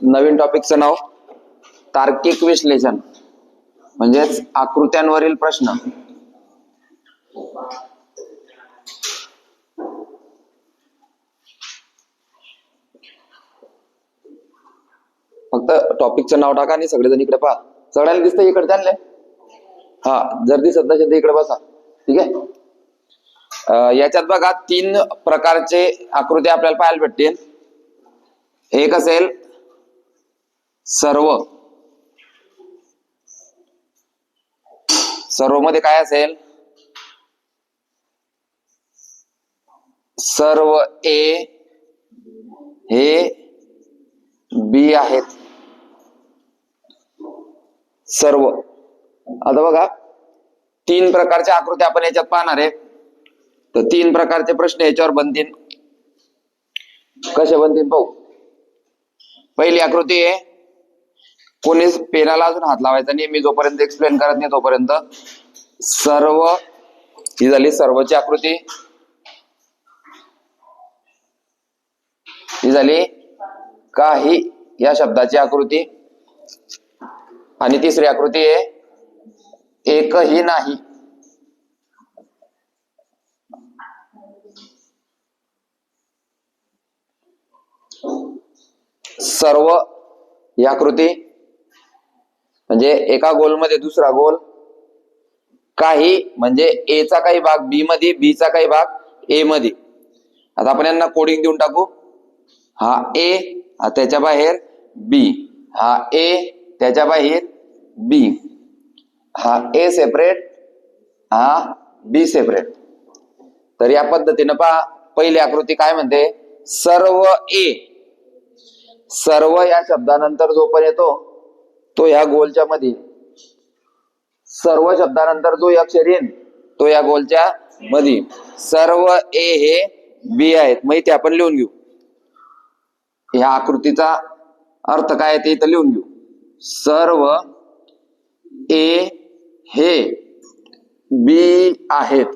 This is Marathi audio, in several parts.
नवीन टॉपिकचं नाव तार्किक विश्लेषण. म्हणजेच आकृत्यांवरील प्रश्न. फक्त टॉपिकचं नाव टाका आणि सगळेजण इकडे पहा. सगळ्यांना दिसतंय इकडे त्यांना हा जर दिसत नसेल तर इकडे बसा. ठीक आहे? याच्यात बघा तीन प्रकारचे आकृती आपल्याला पाहायला भेटतील. एक असेल सर्व. सर्वमध्ये काय असेल? सर्व ए हे बी आहेत. सर्व. आता बघा तीन प्रकारच्या आकृत्या आपण याच्यात पाहणार आहे. तर तीन प्रकारचे प्रश्न याच्यावर बनतील. कसे बनतील पाहू? पहिली आकृती आहे कोणीच पेनाला अजून हात लावायचा नाही. मी जोपर्यंत एक्सप्लेन करत नाही तोपर्यंत सर्व ही झाली सर्वची आकृती. ही झाली काही या शब्दाची आकृती. आणि तिसरी आकृती आहे एकही नाही. सर्व ही आकृती म्हणजे एका गोलमध्ये दुसरा गोल काही म्हणजे ए चा काही भाग बी मध्ये बी चा काही भाग ए मध्ये आता आपण यांना कोडिंग देऊन टाकू. हा ए हा त्याच्या बाहेर बी हा ए त्याच्या बाहेर बी हा ए सेपरेट हा बी सेपरेट तर या पद्धतीनं पहा पहिली आकृती काय म्हणते? सर्व ए सर्व या शब्दानंतर जो पण येतो तो या गोलच्या मध्ये सर्व शब्दानंतर जो अक्षर येईल तो या गोलच्या मध्ये सर्व ए हे बी आहेत. मग ते आपण लिहून घेऊ. ह्या आकृतीचा अर्थ काय आहे ते इथं लिहून घेऊ. सर्व ए हे बी आहेत.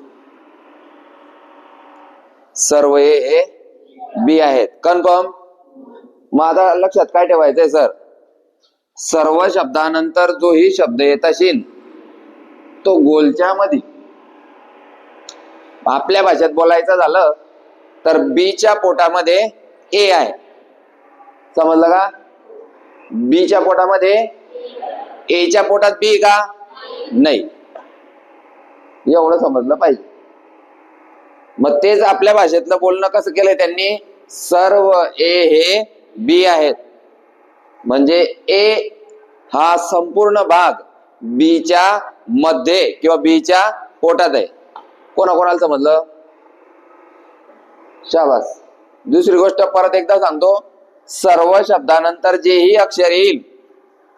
सर्व ए हे बी आहेत. कन्फर्म माझा लक्षात काय ठेवायचंय सर सर्व शब्दानंतर जोही शब्द येत असेल तो गोलच्या मध्ये आपल्या भाषेत बोलायचं झालं तर बीच्या पोटामध्ये ए आहे. समजलं का? बीच्या पोटामध्ये एच्या पोटात बी का? नाही. एवढं समजलं पाहिजे. मग तेच आपल्या भाषेतलं बोलणं कसं केलंय त्यांनी? सर्व ए हे बी आहेत. म्हणजे ए हा संपूर्ण भाग बीच्या मध्ये किंवा बीच्या पोटात आहे. कोणाकोणाला समजलं? शाबास. दुसरी गोष्ट परत एकदा सांगतो. सर्व शब्दानंतर जेही अक्षर येईल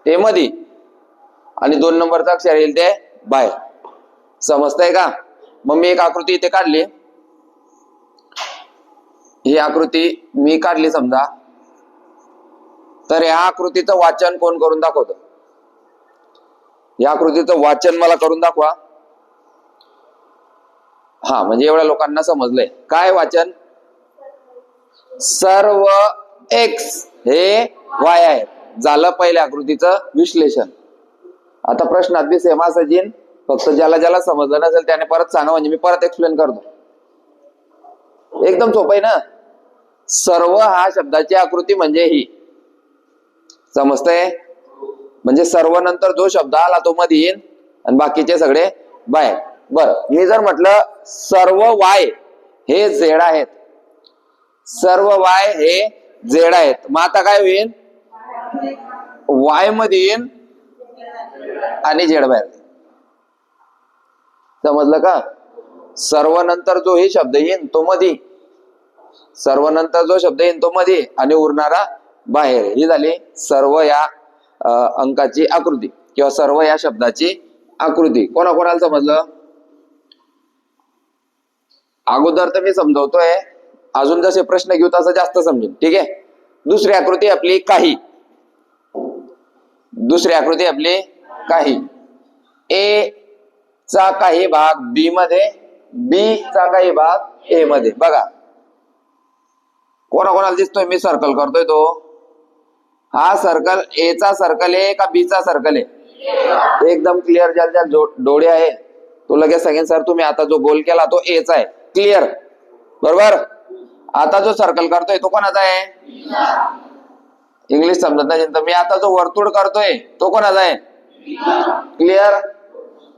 ते मध्ये आणि दोन नंबरचं अक्षर येईल ते बाहेर. समजतंय का? मग मी एक आकृती इथे काढली. ही आकृती मी काढली समजा. तर या आकृतीचं वाचन कोण करून दाखवत? या कृतीचं वाचन मला करून दाखवा. हा म्हणजे एवढ्या लोकांना समजलंय. काय वाचन? सर्व एक्स हे वाय आहे झालं पहिल्या आकृतीचं विश्लेषण. आता प्रश्नात बी सेम सजीन फक्त ज्याला ज्याला समजलं नसेल त्याने परत सांगा म्हणजे मी परत एक्सप्लेन करतो. एकदम सोपं आहे ना? सर्व हा शब्दाची आकृती म्हणजे ही. समजतंय? म्हणजे सर्व नंतर जो शब्द आला तो मध्ये येईल आणि बाकीचे सगळे बाहेर. बर मी जर म्हटलं सर्व वाय हे झेड आहेत. सर्व वाय हे झेड आहेत. मग आता काय होईल वायमध्ये येईल आणि झेड बाहेर. समजलं का? सर्व नंतर जो हे शब्द येईल तो मध्ये सर्व नंतर जो शब्द येईल तो मध्ये आणि उरणारा बाहेर. ही झाली सर्व या अंकाची आकृती किंवा सर्व या शब्दाची आकृती. कोणाकोणाला समजलं? अगोदर तर मी समजवतोय. अजून जसे प्रश्न घेऊ तसं जास्त समजेल ठीक आहे? दुसरी आकृती आपली काही. दुसरी आकृती आपली काही. ए चा काही भाग बी मध्ये बी चा काही भाग ए मध्ये. बघा. कोणाकोणाला दिसतोय? मी सर्कल करतोय तो. हा सर्कल ए चा सर्कल आहे का बी चा सर्कल आहे एकदम क्लिअर ज्या ज्या डोळे आहे तो लगेच सांगेन सर तुम्ही आता जो गोल केला तो ए चा आहे. क्लिअर बरोबर? आता जो सर्कल करतोय तो कोणाचा आहे? इंग्लिश समजत नाही तर मी आता जो वर्तुळ करतोय तो कोणाचा आहे? क्लिअर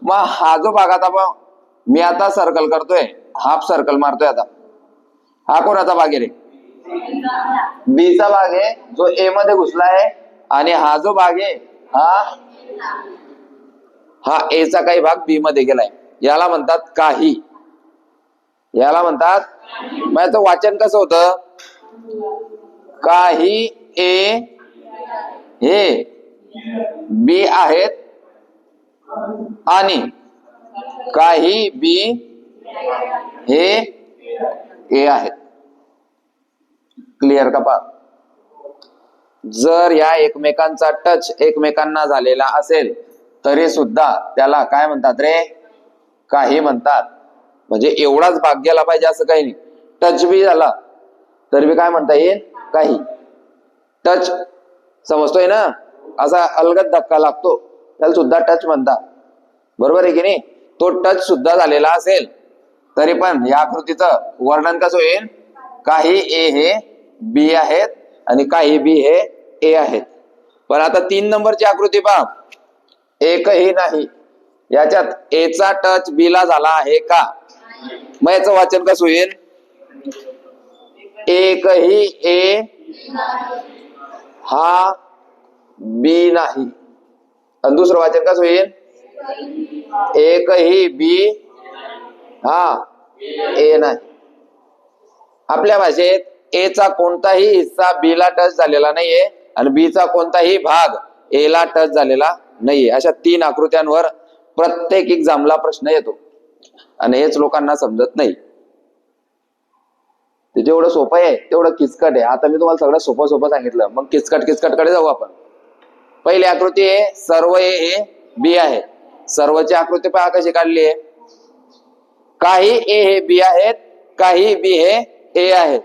मग हा जो भाग आता मग मी आता सर्कल करतोय. हाफ सर्कल मारतोय आता. हा कोणाचा भाग आहे रे? बी चा भाग आहे जो ए मध्ये घुसला आहे आणि हा जो भाग आहे हा हा ए चा काही भाग बी मध्ये गेलाय. याला म्हणतात काही. याला म्हणतात म्हणजे याचं वाचन कसं होतं? काही ए हे बी आहेत आणि काही बी हे ए आहेत. क्लिअर का पा? जर या एकमेकांचा टच एकमेकांना झालेला असेल तरी सुद्धा त्याला काय म्हणतात रे? काही म्हणतात. म्हणजे एवढाच भाग गेला पाहिजे असं काही नाही. टच बी झाला तर बी काय म्हणता येईल? काही. टच समजतोय ना? असा अलगद धक्का लागतो. त्याला सुद्धा टच म्हणतात. बरोबर आहे की नाही? तो टच सुद्धा झालेला असेल तरी पण या आकृतीचं वर्णन कसं होईल? काही ए हे बी आहेत आणि काही बी हे ए आहेत. पण आता तीन नंबरची आकृती पहा. एकही नाही. याच्यात ए चा टच बी ला झाला आहे का? मग याचं वाचन कसं होईल? एकही ए हा बी नाही. आणि दुसरं वाचन कसं होईल? एकही बी हा ए नाही. आपल्या भाषेत ए चा कोणताही हिस्सा बी ला टच झालेला नाहीये आणि बी चा कोणताही भाग ए ला टच झालेला नाहीये. अशा तीन आकृत्यांवर प्रत्येक एक्झामला प्रश्न येतो. आणि हेच लोकांना समजत नाही. ते जेवढं सोपं आहे तेवढं किचकट आहे. आता मी तुम्हाला सगळं सोपं सोपं सांगितलं. मग किचकट किचकटकडे जाऊ आपण. पहिली आकृती आहे सर्व ए हे बी आहे. सर्वची आकृती पहा कशी काढली आहे. काही ए हे बी आहेत काही बी हे ए आहेत.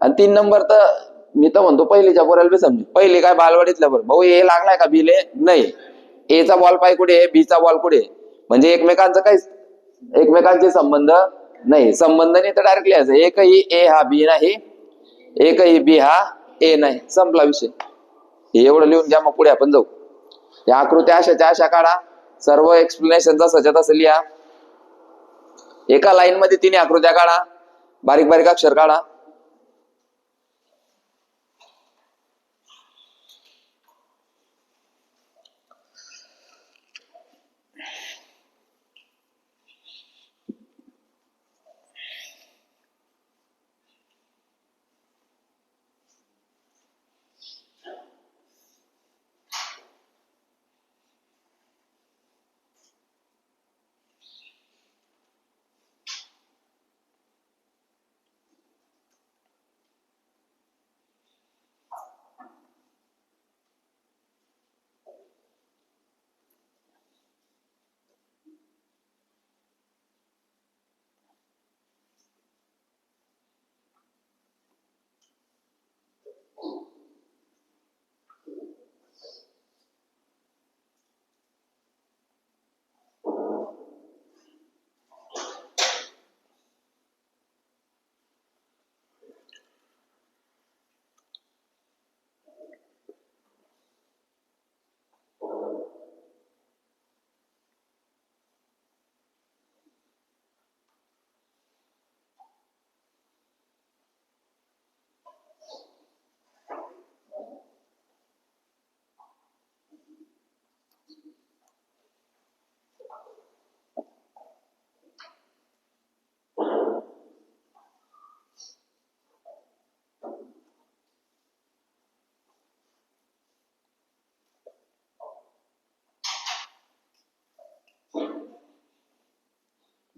आणि तीन नंबर तर मी तर म्हणतो पहिलीच्या पोराला बी समजेल पहिले काय बालवाडीतल्या बरोबर भाऊ ए लागलाय का? बिले नाही. ए चा बॉल पाय कुठे आहे? बी चा बॉल कुठे आहे? म्हणजे एकमेकांचं काही एकमेकांचे संबंध नाही. संबंध नाही तर डायरेक्टली असं. एकही ए हा बी नाही. एकही बी हा ए नाही. संपला विषय. हे एवढं लिहून घ्या मग पुढे आपण जाऊ. या आकृत्या अशाच्या अशा काढा. सर्व एक्सप्लेनेशन सजत असं लिहा. एका लाईन मध्ये तिने आकृत्या काढा. बारीक बारीक अक्षर काढा.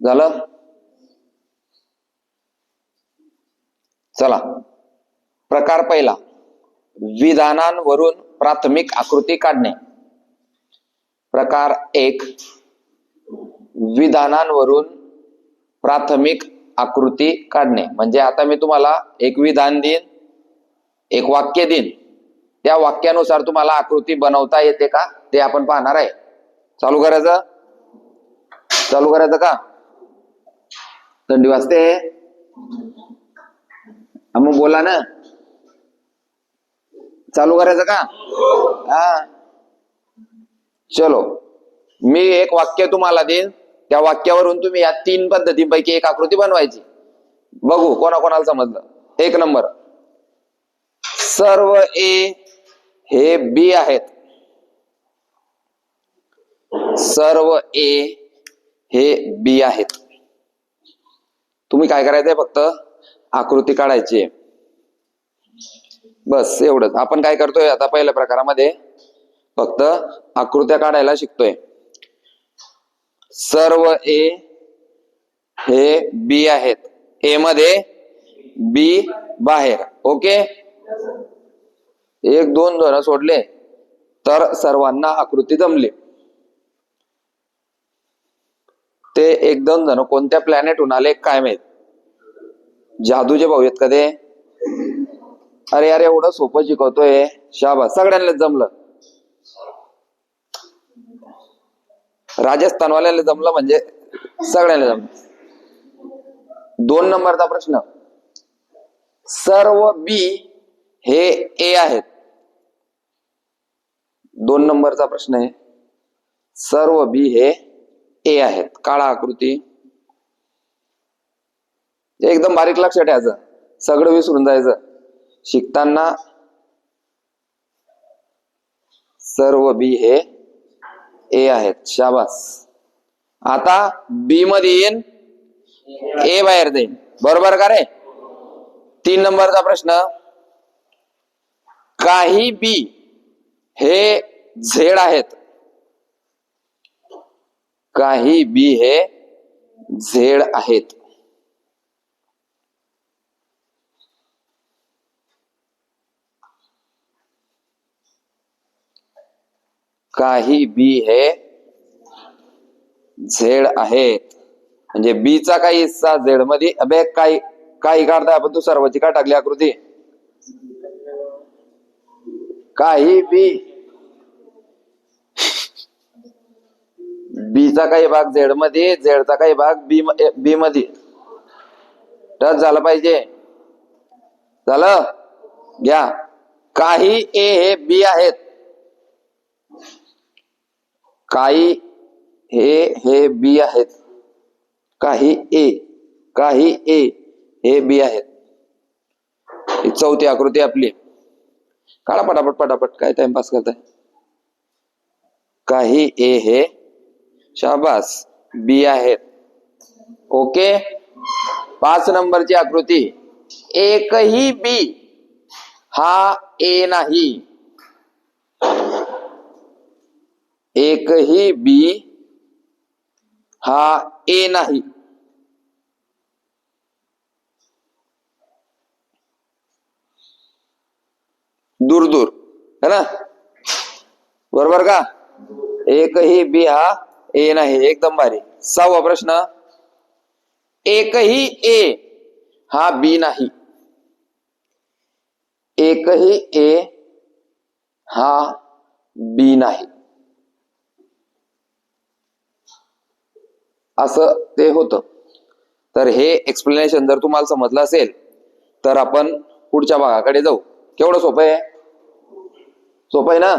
झालं? चला. प्रकार पहिला. विधानांवरून प्राथमिक आकृती काढणे. प्रकार एक. विधानांवरून प्राथमिक आकृती काढणे. म्हणजे आता मी तुम्हाला एक विधान देईन एक वाक्य देईन. त्या वाक्यानुसार तुम्हाला आकृती बनवता येते का? ते आपण पाहणार आहे. चालू करायचं? चालू करायचं का? थंडी वाजते? मग बोला ना. चालू करायचं का? हा. चलो. मी एक वाक्य तुम्हाला देईन. त्या वाक्यावरून तुम्ही या तीन पद्धतींपैकी एक आकृती बनवायची. बघू कोणाकोणाला समजलं. एक नंबर. सर्व ए हे बी आहेत. सर्व ए हे बी आहेत. तुम्ही काय करायचंय फक्त? आकृती काढायची बस एवढंच. आपण काय करतोय? आता पहिल्या प्रकारामध्ये फक्त आकृत्या काढायला शिकतोय. सर्व ए हे बी आहेत. ए मध्ये बी बाहेर. ओके? एक दोन दोन सोडले तर सर्वांना आकृती जमली. ते एक दोन जण कोणत्या प्लॅनेटहून आले काय माहीत. जादूचे भाऊ आहेत का ते? अरे अरे एवढं सोपं शिकवतोय. शाबा सगळ्यांना जमलं. राजस्थानवाल्याला जमलं म्हणजे सगळ्यांना जमलं. दोन नंबरचा प्रश्न. सर्व बी हे ए आहेत. दोन नंबरचा प्रश्न आहे. सर्व बी हे ए आहेत काळा आकृती. एकदम बारीक लक्षात ठेवायचं. सगळं विसरून जायचं. शिकताना सर्व बी हे ए आहेत. शाबास. आता बी मध्ये येईन. ए बाहेर जाईन. बरोबर का रे? तीन नंबरचा प्रश्न. काही बी हे झेड आहेत. काही बी हे झेड आहेत. काही बी हे झेड आहेत. म्हणजे बी चा काही हिस्सा झेडमध्ये अबे काही काही काढताय आपण तू सर्वाची का टाकली आकृती. काही बी बी चा काही भाग झेडमध्ये झेडचा काही भाग बी बी मध्ये. टच झालं पाहिजे. झालं? घ्या. काही ए हे बी आहेत. काही हे हे बी आहेत. काही ए काही ए हे बी आहेत. ही चौथी आकृती आपली. काढा पटापट पटापट. काय टाइमपास करताय? काही ए हे शाबास. बी आहेत ओके? पाच नंबरची आकृती. एकही बी हा ए नाही. एकही बी हा ए नाही. दूर दूर है ना? बरोबर का? एकही बी हा ए नाही एकदम भारी. सहावा प्रश्न. एकही ए हा बी नाही. एकही ए हा बी नाही. असं ते होतं. तर हे एक्सप्लेनेशन जर तुम्हाला समजलं असेल तर आपण पुढच्या भागाकडे जाऊ. केवढं सोपं आहे? सोपं आहे ना?